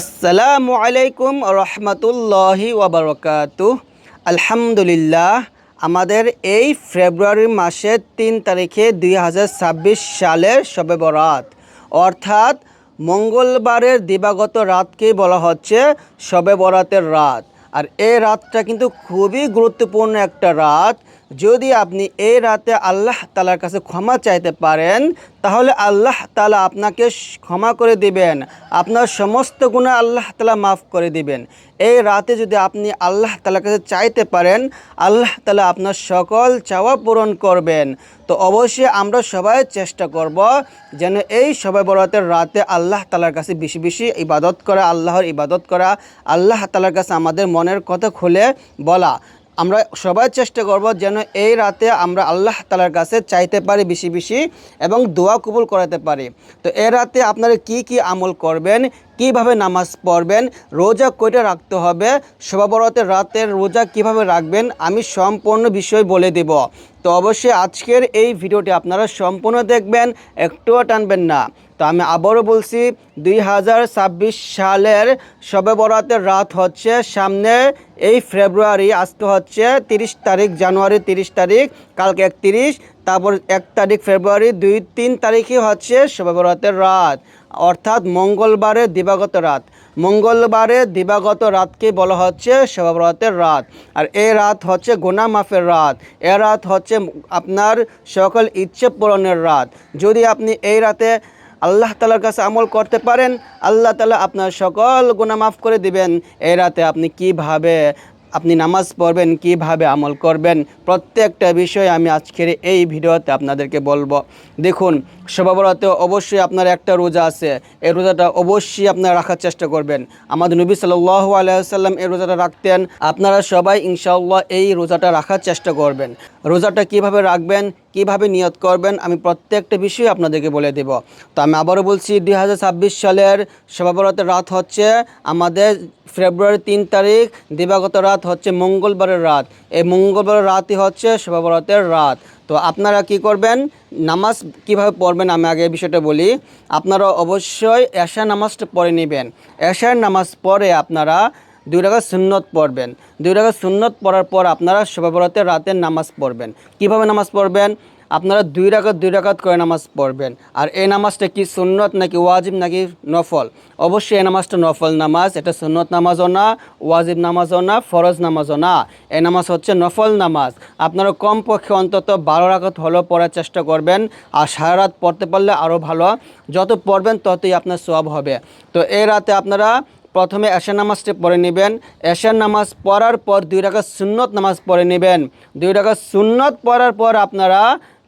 আসসালামু আলাইকুম রহমতুল্লাহি ওবরকাতু আলহামদুলিল্লাহ, আমাদের এই ফেব্রুয়ারি মাসের তিন তারিখে দুই হাজার ছাব্বিশ সালের সবে বরাত। অর্থাৎ মঙ্গলবারের দিবাগত রাতকেই বলা হচ্ছে সবে বরাতের রাত। আর এই রাতটা কিন্তু খুবই গুরুত্বপূর্ণ একটা রাত। যদি আপনি এই রাতে আল্লাহ তালার কাছে ক্ষমা চাইতে পারেন, তাহলে আল্লাহ তালা আপনাকে ক্ষমা করে দিবেন। আপনার সমস্ত গুণা আল্লাহ তালা মাফ করে দিবেন। এই রাতে যদি আপনি আল্লাহ তালার কাছে চাইতে পারেন, আল্লাহ তালা আপনার সকল চাওয়া পূরণ করবেন। তো অবশ্যই আমরা সবাই চেষ্টা করব যেন এই সবাই বরাতের রাতে আল্লাহ তালার কাছে বেশি বেশি ইবাদত করা, আল্লাহর ইবাদত করা, আল্লাহ তালার কাছে আমাদের মনের কথা খুলে বলা। আমরা সবাই চেষ্টা করব যেন এই রাতে আমরা আল্লাহ তালার কাছে চাইতে পারি বেশি বেশি এবং দোয়া কবুল করাতে পারি। তো এই রাতে আপনারা কি কি আমল করবেন, কীভাবে নামাজ পড়বেন, রোজা কয়টা রাখতে হবে শোভাবরতের রাতের রোজা কীভাবে রাখবেন, আমি সম্পূর্ণ বিষয় বলে দেব। তো অবশ্যই আজকের এই ভিডিওটি আপনারা সম্পূর্ণ দেখবেন, একটুও টানবেন না। তো আমি আবারও বলছি, দুই হাজার ছাব্বিশ সালের শবে বরাতের রাত হচ্ছে, সামনে এই ফেব্রুয়ারি, আজকে হচ্ছে তিরিশ তারিখ, জানুয়ারি তিরিশ তারিখ, কালকে একত্রিশ, তারপর এক তারিখ ফেব্রুয়ারি, দুই তিন তারিখে হচ্ছে শবে বরাতের রাত, অর্থাৎ মঙ্গলবারে দিবাগত রাত। মঙ্গলবারে দিবাগত রাতকে বলা হচ্ছে শবরাতের রাত, আর এই রাত হচ্ছে গোনা মাফের রাত, এ রাত হচ্ছে আপনার সকল ইচ্ছে পূরণের রাত। যদি আপনি এই রাতে আল্লাহ তালার কাছে আমল করতে পারেন, আল্লাহ তালা আপনার সকল গুণা মাফ করে দিবেন। এই রাতে আপনি কীভাবে, আপনি নামাজ পড়বেন, কীভাবে আমল করবেন, প্রত্যেকটা বিষয় আমি আজকের এই ভিডিওতে আপনাদেরকে বলব। দেখুন সবাবরাতে অবশ্যই আপনার একটা রোজা আছে। এই রোজাটা অবশ্যই আপনারা রাখার চেষ্টা করবেন। আমাদের নবী সাল্লাহ আলাইসাল্লাম এই রোজাটা রাখতেন। আপনারা সবাই ইনশাআল্লাহ এই রোজাটা রাখার চেষ্টা করবেন। রোজাটা কীভাবে রাখবেন, কীভাবে নিয়ত করবেন, আমি প্রত্যেকটা বিষয় আপনাদেরকে বলে দেব। তো আমি আবারও বলছি, দুই হাজার ছাব্বিশ সালের সভাবরতের রাত হচ্ছে আমাদের ফেব্রুয়ারি তিন তারিখ, দিবাগত রাত হচ্ছে মঙ্গলবারের রাত। এই মঙ্গলবারের রাতই হচ্ছে সভাবরতের রাত। তো আপনারা কি করবেন? নামাজ কীভাবে পড়বেন? আমি আগে বিষয়টা বলি। আপনারা অবশ্যই এশা নামাজটা পড়ে নেবেন। এশার নামাজ পড়ে আপনারা দুই টাকা সুন্নত পড়বেন। দুই টাকা সুন্নত পড়ার পর আপনারা শোভাবরাতের রাতের নামাজ পড়বেন। কীভাবে নামাজ পড়বেন? আপনারা দুই রাকাত দুই রাকাত করে নামাজ পড়বেন। আর এই নামাজটা কি সুন্নত নাকি ওয়াজিব নাকি নফল? অবশ্যই এই নামাজটা নফল নামাজ। এটা সুন্নত নামাজও না, ওয়াজিব নামাজও না, ফরজ নামাজও না। এই নামাজ হচ্ছে নফল নামাজ। আপনারা কমপক্ষে অন্তত বারো রাকাত হলেও পড়ার চেষ্টা করবেন। আর সারা রাত পড়তে পারলে আরও ভালো। যত পড়বেন ততই আপনার সব হবে। তো এই রাতে আপনারা প্রথমে এশার নামাজটি পড়ে নেবেন। এশার নামাজ পড়ার পর দুই রাখা সুন্নত নামাজ পড়ে নেবেন। দুই রাখা সুন্নত পড়ার পর আপনারা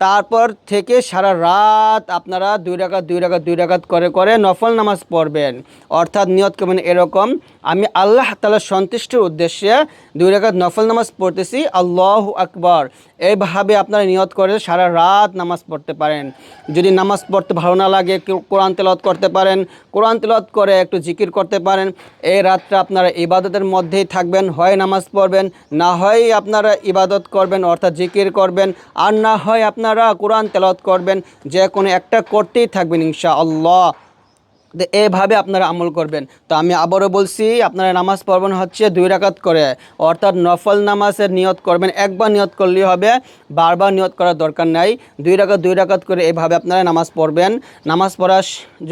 তারপর থেকে সারা রাত আপনারা দুই রাকাত দুই রাকাত দুই রাকাত করে করে নফল নামাজ পড়বেন। অর্থাৎ নিয়ত করবেন এরকম। আমি আল্লাহ তালার সন্তুষ্টির উদ্দেশ্যে দুই রাকাত নফল নামাজ পড়তেছি। আল্লাহ আকবর। এইভাবে আপনারা নিয়ত করে সারা রাত নামাজ পড়তে পারেন। যদি নামাজ পড়তে ভালো না লাগে কোরআন তেলত করতে পারেন, কোরআন তেলত করে একটু জিকির করতে পারেন, এই রাতটা আপনারা ইবাদতের মধ্যেই থাকবেন, হয় নামাজ পড়বেন, না হয় আপনারা ইবাদত করবেন, অর্থাৎ জিকির করবেন, আর না হয় আপনারা কোরআন তেলত করবেন, যে কোনো একটা করতেই থাকবেন ইনশা আল্লাহ এভাবে আপনারা আমল করবেন। তো আমি আবারও বলছি, আপনারা নামাজ পড়বেন হচ্ছে দুই রাকাত করে। অর্থাৎ নফল নামাজের নিয়ত করবেন, একবার নিয়ত করলেই হবে, বারবার নিয়ত করার দরকার নাই। দুই রাকাত দুই রাকাত করে এভাবে আপনারা নামাজ পড়বেন। নামাজ পড়া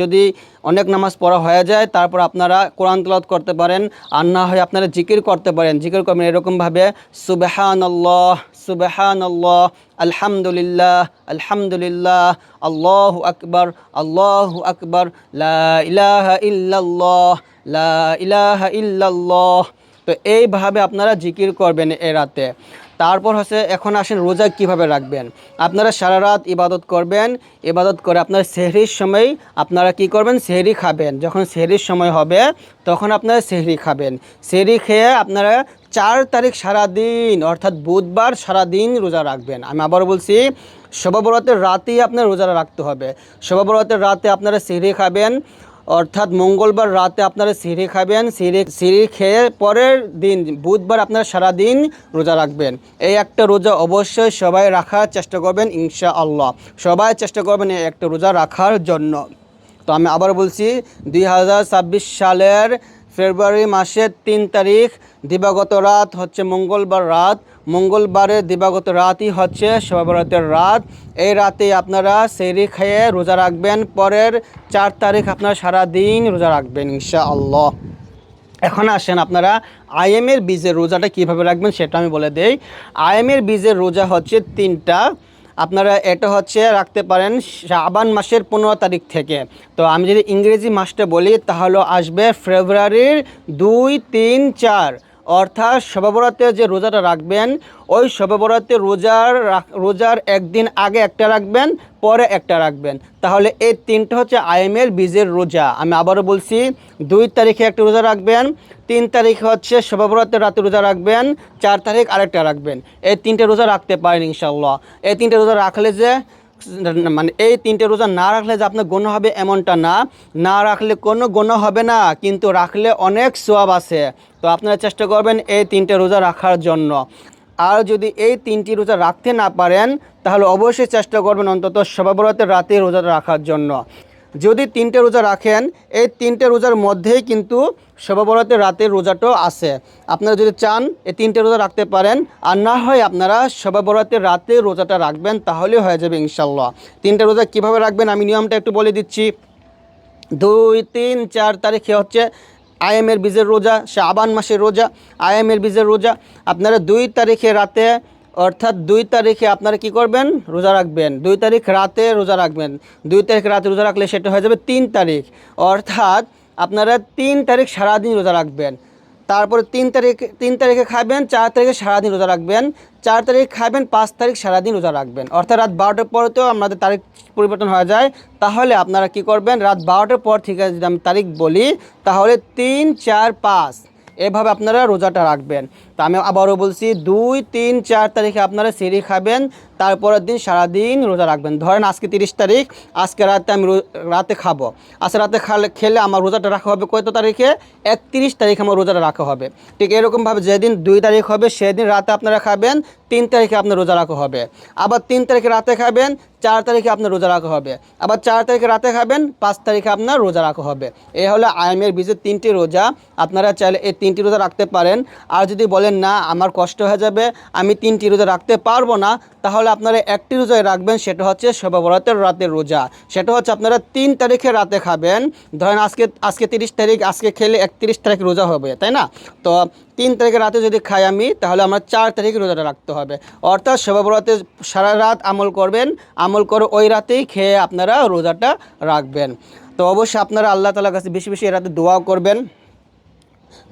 যদি অনেক নামাজ পড়া হয়ে যায়, তারপর আপনারা কোরআন তলত করতে পারেন আর না হয় আপনারা জিকির করতে পারেন। জিকির করবেন এরকমভাবে সুবেহান আল্লাহ সুবেহান আল্লাহ আলহামদুলিল্লাহ আলহামদুলিল্লাহ, আল্লাহ আকবর আল্লাহ আকবর, লা ইলাহা ইল্লাল্লাহ, লা ইলাহা ইল্লাল্লাহ। তো এইভাবে আপনারা জিকির করবেন এ রাতে। তারপর হচ্ছে এখন আসেন রোজা কীভাবে রাখবেন? আপনারা সারা রাত ইবাদত করবেন, ইবাদত করে আপনার সেহরির সময় আপনারা কি করবেন? সেহরি খাবেন। যখন সেহরির সময় হবে, তখন আপনারা সেহরি খাবেন। সেহরি খেয়ে আপনারা চার তারিখ সারাদিন, অর্থাৎ বুধবার সারাদিন রোজা রাখবেন। আমি আবার বলছি শোভাবরতের রাতেই আপনার রোজা রাখতে হবে। শোভাবরতের রাতে আপনারা সেহরি খাবেন অর্থাৎ মঙ্গলবার রাতে আপনারা সিঁড়ি খাবেন, সিঁড়ি সিঁড়ি খেয়ে পরের দিন, বুধবার আপনারা সারাদিন রোজা রাখবেন। এই একটা রোজা অবশ্যই সবাই রাখার চেষ্টা করবেন ইনশা আল্লাহ সবাই চেষ্টা করবেন এই একটা রোজা রাখার জন্য। তো আমি আবার বলছি, দুই হাজার ছাব্বিশ সালের ফেব্রুয়ারি মাসের তিন তারিখ, দিবাগত রাত হচ্ছে মঙ্গলবার রাত। মঙ্গলবারের দিবাগত রাতই হচ্ছে শবরাতের রাত। এই রাতে আপনারা সেরি খেয়ে রোজা রাখবেন। পরের চার তারিখ আপনারা সারা দিন রোজা রাখবেন, ইনশাআল্লাহ। এখন আসেন আপনারা আইএমের বীজের রোজাটা কীভাবে রাখবেন সেটা আমি বলে দেই। আইএমের বীজের রোজা হচ্ছে তিনটা। আপনারা এটা হচ্ছে রাখতে পারেন শাবান মাসের পনেরো তারিখ থেকে। তো আমি যদি ইংরেজি মাসটা বলি তাহলে আসবে ফেব্রুয়ারির দুই, তিন, চার। অর্থাৎ শববরাতে যে রোজাটা রাখবেন, ওই শববরাতে রোজার রোজার একদিন আগে একটা রাখবেন, পরে একটা রাখবেন। তাহলে এই তিনটা হচ্ছে আইএমের বীজের রোজা। আমি আবারও বলছি, দুই তারিখে একটা রোজা রাখবেন, তিন তারিখে হচ্ছে শববরাতের রাতে রোজা রাখবেন, চার তারিখ আরেকটা রাখবেন। এই তিনটে রোজা রাখতে পারেন ইনশাল্লাহ এই তিনটে রোজা রাখলে যে মানে এই তিনটে রোজা না রাখলে যে আপনার গোনা হবে এমনটা না। না রাখলে কোনো গোনা হবে না, কিন্তু রাখলে অনেক সোয়াব আছে। তো আপনারা চেষ্টা করবেন এই তিনটে রোজা রাখার জন্য। আর যদি এই তিনটি রোজা রাখতে না পারেন, তাহলে অবশ্যই চেষ্টা করবেন অন্তত সবাবরাতের রাতে রোজা রাখার জন্য। যদি তিনটে রোজা রাখেন, এই তিনটে রোজার মধ্যেই কিন্তু শববরাতের রাতের রোজাটাও আছে। আপনারা যদি চান এই তিনটে রোজা রাখতে পারেন, আর না হয় আপনারা শববরাতের রাতে রোজাটা রাখবেন তাহলে হয়ে যাবে ইনশাল্লাহ তিনটে রোজা কীভাবে রাখবেন আমি নিয়মটা একটু বলে দিচ্ছি। দুই, তিন, চার তারিখে হচ্ছে আইএমের বীজের রোজা সে শাবান মাসের রোজা আইএমের বীজের রোজা। আপনারা দুই তারিখে রাতে অর্থাৎ দুই তারিখে আপনারা কি করবেন? রোজা রাখবেন। দুই তারিখ রাতে রোজা রাখবেন। দুই তারিখ রাতে রোজা রাখলে সেটা হয়ে যাবে তিন তারিখ। অর্থাৎ আপনারা তিন তারিখ সারাদিন রোজা রাখবেন। তারপরে তিন তারিখ, তিন তারিখে খাবেন, চার তারিখে সারাদিন রোজা রাখবেন। চার তারিখ খাবেন, পাঁচ তারিখ সারাদিন রোজা রাখবেন। অর্থাৎ রাত বারোটার পরেতেও আমাদের তারিখ পরিবর্তন হয়ে যায়। তাহলে আপনারা কি করবেন? রাত বারোটার পর থেকে যদি আমি তারিখ বলি, তাহলে তিন, চার, পাঁচ। এভাবে আপনারা রোজাটা রাখবেন। তা আমি আবারও বলছি, দুই, তিন, চার তারিখে আপনারা সিঁড়ি খাবেন তারপরের দিন সারাদিন রোজা রাখবেন। ধরেন আজকে তিরিশ তারিখ, আজকে রাতে আমি রাতে খাব। আজকে রাতে খালে, খেলে আমার রোজাটা রাখা হবে কত তারিখে? একত্রিশ তারিখে আমার রোজাটা রাখা হবে। ঠিক এরকমভাবে যেদিন দুই তারিখ হবে, সেদিন রাতে আপনারা খাবেন, তিন তারিখে আপনার রোজা রাখা হবে। আবার তিন তারিখে রাতে খাবেন, চার তারিখে আপনার রোজা রাখা হবে। আবার চার তারিখে রাতে খাবেন, পাঁচ তারিখে আপনার রোজা রাখা হবে। এই হলো আইএমের বীজের তিনটি রোজা। আপনারা চাইলে এই তিনটি রোজা রাখতে পারেন। আর যদি বলেন, না, আমার কষ্ট হয়ে যাবে, আমি তিনটি রোজা রাখতে পারব না, তাহলে আপনারা একটি রোজায় রাখবেন, সেটা হচ্ছে শোভাবরাতের রাতের রোজা। সেটা হচ্ছে আপনারা তিন তারিখে রাতে খাবেন। ধরেন আজকে আজকে তিরিশ তারিখ, আজকে খেলে একত্রিশ তারিখ রোজা হবে, তাই না? তো তিন তারিখে রাতে যদি খাই আমি, তাহলে আমার চার তারিখে রোজাটা রাখতে হবে। অর্থাৎ শোভাবরাতে সারা রাত আমল করবেন, আমল করে ওই রাতেই খেয়ে আপনারা রোজাটা রাখবেন। তো অবশ্যই আপনারা আল্লাহ তালার কাছে বেশি বেশি এ রাতে দোয়াও করবেন।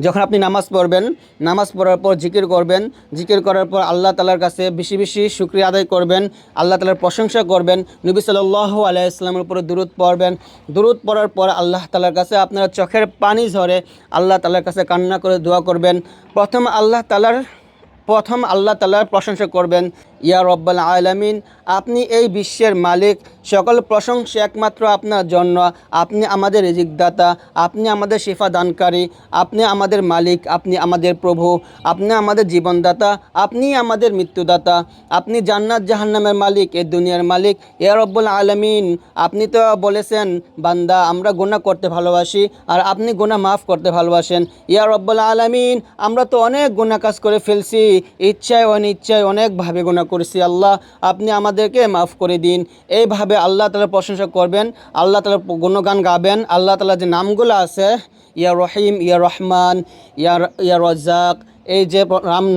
যখন আপনি নামাজ পড়বেন, নামাজ পড়ার পর জিকির করবেন, জিকির করার পর আল্লাহ তালার কাছে বেশি বেশি শুক্রিয়া আদায় করবেন, আল্লাহ তালার প্রশংসা করবেন, নবী সাল্লাহ আলাইহি ইসলামের উপরে দূরত পড়বেন। দূরত পড়ার পর আল্লাহ তালার কাছে আপনার চোখের পানি ঝরে, আল্লাহ তালার কাছে কান্না করে দোয়া করবেন। প্রথম আল্লাহ তালার প্রথম আল্লাহ তালার প্রশংসা করবেন, ইয়া রব্বাল আলামিন, আপনি এই বিশ্বের মালিক সকল প্রশংসা একমাত্র আপনার জন্য। আপনি আমাদের রিজিকদাতা, আপনি আমাদের শিফা দানকারী আপনি আমাদের মালিক, আপনি আমাদের প্রভু, আপনি আমাদের জীবনদাতা, আপনি আমাদের মৃত্যুদাতা, আপনি জান্নাত জাহান্নামের মালিক, এ দুনিয়ার মালিক, ইয়া রব্বুল আলামিন। আপনি তো বলেছেন, বান্দা, আমরা গোনা করতে ভালোবাসি, আর আপনি গোনা মাফ করতে ভালোবাসেন। ইয়া রব্বুল আলামিন, আমরা তো অনেক গুনাহ কাজ করে ফেলছি, ইচ্ছায় অনিচ্ছায় অনেকভাবে গোনা করেছি, আল্লাহ, আপনি আমাদেরকে মাফ করে দিন। এইভাবে আল্লাহ তালার প্রশংসা করবেন, আল্লাহ তালার গুণগান গাবেন, আল্লাহ তালা যে নামগুলো আছে, ইয়া রহিম, ইয়া রহমান, ইয়া ইয়া রজ্জাক এই যে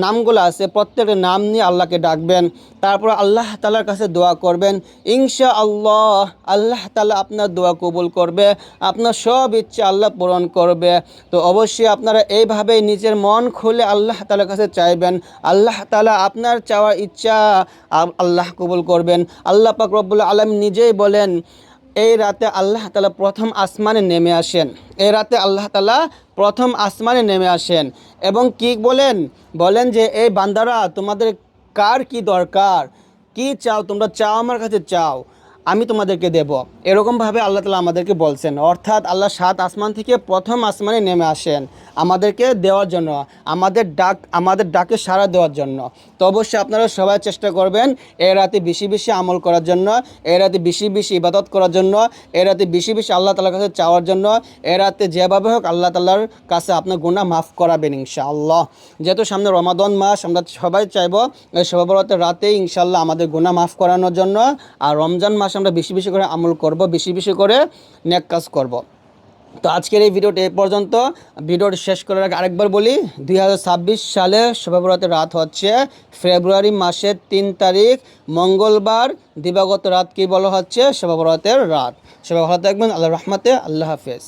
নামগুলো আছে প্রত্যেকের নাম নিয়ে আল্লাহকে ডাকবেন। তারপর আল্লাহ তালার কাছে দোয়া করবেন। ইনশা আল্লাহ আল্লাহ তালা আপনার দোয়া কবুল করবে। আপনার সব ইচ্ছা আল্লাহ পূরণ করবে। তো অবশ্যই আপনারা এইভাবেই নিজের মন খুলে আল্লাহ তালার কাছে চাইবেন। আল্লাহ তালা আপনার চাওয়ার ইচ্ছা আল্লাহ কবুল করবেন। আল্লাহ পাক রব্বুল আলম নিজেই বলেন এই রাতে আল্লাহ তালা প্রথম আসমানে নেমে আসেন। এই রাতে আল্লাহ তালা প্রথম আসমানে নেমে আসেন এবং কি বলেন? বলেন যে, এই বান্দারা, তোমাদের কার কি দরকার? কি চাও? তোমরা চাও, আমার কাছে চাও। আমি তোমাদেরকে দেব। এরকমভাবে আল্লাহ তালা আমাদেরকে বলছেন। অর্থাৎ আল্লাহ সাত আসমান থেকে প্রথম আসমানে নেমে আসেন আমাদেরকে দেওয়ার জন্য, আমাদের ডাক, আমাদের ডাকে সাড়া দেওয়ার জন্য। তো অবশ্যই আপনারা সবাই চেষ্টা করবেন এ রাতে বেশি বেশি আমল করার জন্য, এ রাতে বেশি বেশি ইবাদত করার জন্য, এ রাতে বেশি বেশি আল্লাহ তালার কাছে চাওয়ার জন্য, এ রাতে যেভাবে হোক আল্লাহ তালার কাছে আপনার গুণা মাফ করাবেন ইনশাআল্লাহ। যেহেতু সামনে রমাদন মাস, আমরা সবাই চাইব সবাবরাতের রাতে ইনশাল্লাহ আমাদের গুণা মাফ করানোর জন্য, আর রমজান মাস আমরা বেশি বেশি করে আমল করব, বেশি বেশি করে নেক কাজ করব। তো আজকের এই ভিডিওটি এ পর্যন্ত। ভিডিওটি শেষ করার আগে আরেকবার বলি, দুই হাজার ছাব্বিশ সালে শোভাবরাতের রাত হচ্ছে ফেব্রুয়ারি মাসের তিন তারিখ, মঙ্গলবার দিবাগত রাত কি বলা হচ্ছে? শোভাবরাতের রাত। ভালো থাকবেন আল্লাহ রহমতে, আল্লাহ হাফেজ।